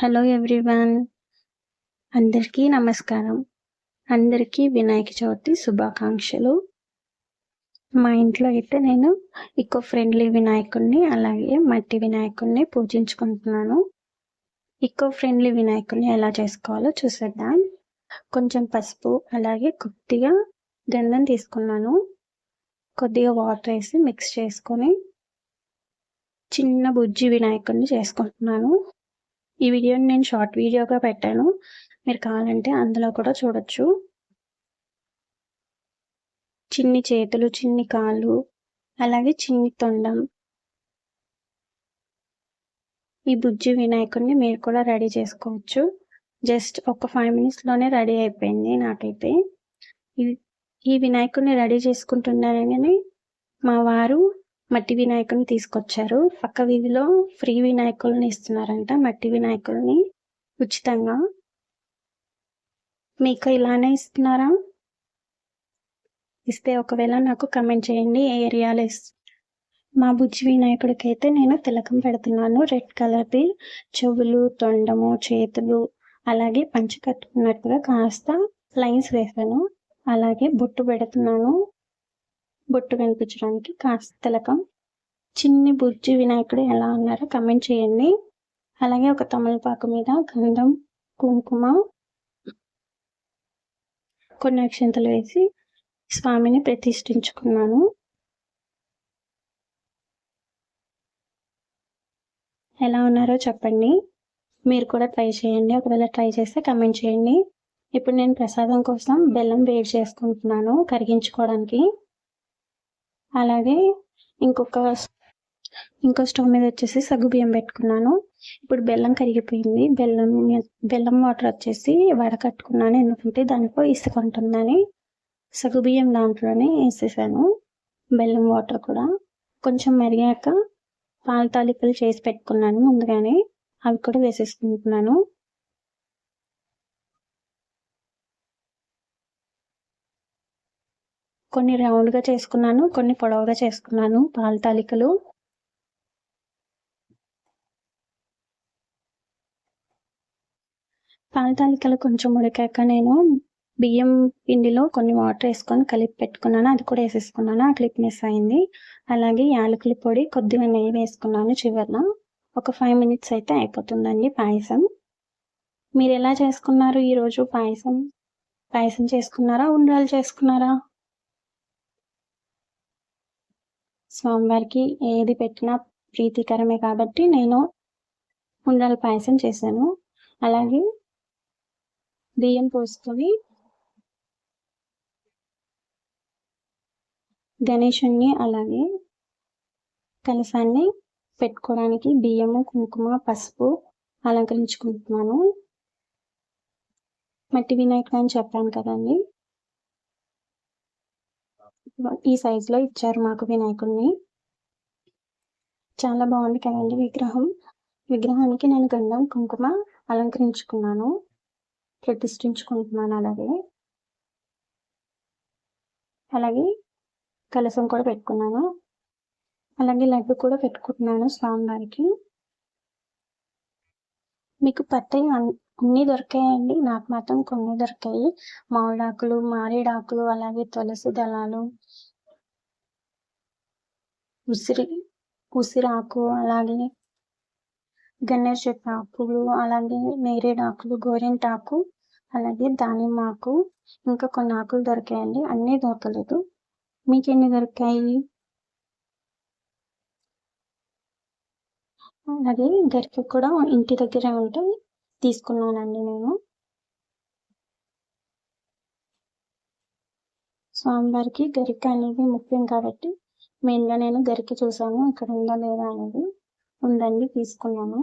Hello everyone అందరికీ నమస్కారం. అందరికీ వినాయక చవితి శుభాకాంక్షలు. మా ఇంట్లో అయితే నేను ఇకో ఫ్రెండ్లీ వినాయకుడిని అలాగే మట్టి వినాయకుడిని పూజించుకుంటున్నాను. ఇకో ఫ్రెండ్లీ వినాయకుడిని ఎలా చేసుకోవాలో చూసేద్దాం. కొంచెం పసుపు అలాగే కొద్దిగా గంధం తీసుకున్నాను. కొద్దిగా వాటర్ వేసి మిక్స్ చేసుకొని చిన్న బుజ్జి వినాయకుడిని చేసుకుంటున్నాను. ఈ వీడియోని నేను షార్ట్ వీడియోగా పెట్టాను. మీరు కావాలంటే అందులో కూడా చూడొచ్చు. చిన్ని చేతులు చిన్ని కాళ్ళు అలాగే చిన్ని తొండం. ఈ బుజ్జి వినాయకుడిని మీరు కూడా రెడీ చేసుకోవచ్చు. జస్ట్ ఒక ఫైవ్ మినిట్స్లోనే రెడీ అయిపోయింది నాకైతే. ఈ వినాయకుడిని రెడీ చేసుకుంటున్నానని మా వారు మట్టి వినాయకుడిని తీసుకొచ్చారు. పక్క వీధిలో ఫ్రీ వినాయకుల్ని ఇస్తున్నారంట. మట్టి వినాయకుల్ని ఉచితంగా. మీకు ఇలానే ఇస్తున్నారా? ఇస్తే ఒకవేళ నాకు కమెంట్ చేయండి. ఏ ఏరియాలో మా బుజ్జి వినాయకుడికి అయితే నేను తిలకం పెడుతున్నాను. రెడ్ కలర్ది చెవులు తొండము చేతులు అలాగే పంచి కట్టుకున్నట్టుగా కాస్త లైన్స్ వేసాను. అలాగే బొట్టు పెడుతున్నాను. బొట్టు కనిపించడానికి కాస్త తిలకం. చిన్ని బుజ్జి వినాయకుడు ఎలా ఉన్నారో కమెంట్ చేయండి. అలాగే ఒక తమలపాకు మీద గంధం కుంకుమ కొన్ని అక్షంతలు వేసి స్వామిని ప్రతిష్ఠించుకున్నాను. ఎలా ఉన్నారో చెప్పండి. మీరు కూడా ట్రై చేయండి. ఒకవేళ ట్రై చేస్తే కమెంట్ చేయండి. ఇప్పుడు నేను ప్రసాదం కోసం బెల్లం వేడి చేసుకుంటున్నాను కరిగించుకోవడానికి. అలాగే ఇంకొక ఇంకో స్టవ్ మీద వచ్చేసి సగ్గు బియ్యం పెట్టుకున్నాను. ఇప్పుడు బెల్లం కరిగిపోయింది. బెల్లం బెల్లం వాటర్ వచ్చేసి వడకట్టుకున్నాను ఎందుకంటే దానిపై ఇసుకుంటుందని సగ్గు బియ్యం దాంట్లోనే వేసేసాను. బెల్లం వాటర్ కూడా కొంచెం మెరిగాక పాల తాలికలు చేసి పెట్టుకున్నాను ముందుగానే. అవి కూడా వేసేసుకుంటున్నాను. కొన్ని రౌండ్గా చేసుకున్నాను కొన్ని పొడవుగా చేసుకున్నాను. పాల తాలికలు. పాల తాలికలు కొంచెం ఉడికాక నేను బియ్యం పిండిలో కొన్ని వాటర్ వేసుకొని కలిపి పెట్టుకున్నాను. అది కూడా వేసేసుకున్నాను. ఆ క్లిప్ మిస్ అయింది. అలాగే యాలకుల పొడి కొద్దిగా నెయ్యి వేసుకున్నాను చివరిన. ఒక ఫైవ్ మినిట్స్ అయితే అయిపోతుందండి పాయసం. మీరు ఎలా చేసుకున్నారు ఈరోజు పాయసం? పాయసం చేసుకున్నారా? ఉండ్రాలు చేసుకున్నారా? స్వామివారికి ఏది పెట్టినా ప్రీతికరమే కాబట్టి నేను ఉండ్రాల పాయసం చేశాను. అలాగే బియ్యం పోసుకొని గణేషుణ్ణి అలాగే కలసాన్ని పెట్టుకోవడానికి బియ్యము కుంకుమ పసుపు అలంకరించుకుంటున్నాను. మట్టి వినాయకుడు అని చెప్పాను కదండి. ఈ సైజులో ఇచ్చారు మాకు వినాయకుడిని చాలా బాగుంది కదండి విగ్రహం. విగ్రహానికి నేను గంధం కుంకుమ అలంకరించుకున్నాను. ప్రతిష్ఠించుకుంటున్నాను అలాగే. అలాగే కలసం కూడా పెట్టుకున్నాను. అలాగే లడ్డు కూడా పెట్టుకుంటున్నాను స్వామివారికి. మీకు పత్తి అన్నీ దొరికాయండి. నాకు మాత్రం కొన్ని దొరికాయి. మామిడాకులు మారేడాకులు అలాగే తులసి దళాలు ఉసిరి ఉసిరాకు అలాగే గన్నేరు చెట్టు ఆకులు అలాగే నేరేడాకులు గోరింటాకు అలాగే దానిమ్మ ఆకు ఇంకా కొన్ని ఆకులు దొరికాయండి. అన్నీ దొరకలేదు. మీకు ఎన్ని దొరికాయి? అలాగే గరికి కూడా ఇంటి దగ్గర ఉంటాయి. తీసుకున్నానండి నేను. స్వామివారికి గరిక అనేది ముఖ్యం కాబట్టి మెయిన్గా నేను గరిక చూసాను ఇక్కడ ఉందా లేదా అనేది ఉందండి తీసుకున్నాను.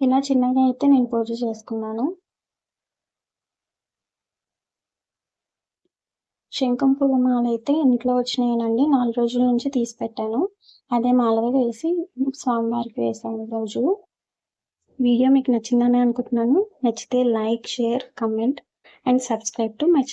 ఇలా చిన్నగా అయితే నేను పూజ చేసుకున్నాను. శంఖం పువ్వు మాల అయితే ఇంట్లో వచ్చినాయనండి. నాలుగు రోజుల నుంచి తీసి పెట్టాను. అదే మాలగా వేసి స్వామివారికి వేసాను రోజు. వీడియో మీకు నచ్చిందని అనుకుంటున్నాను. నచ్చితే like share comment and subscribe to my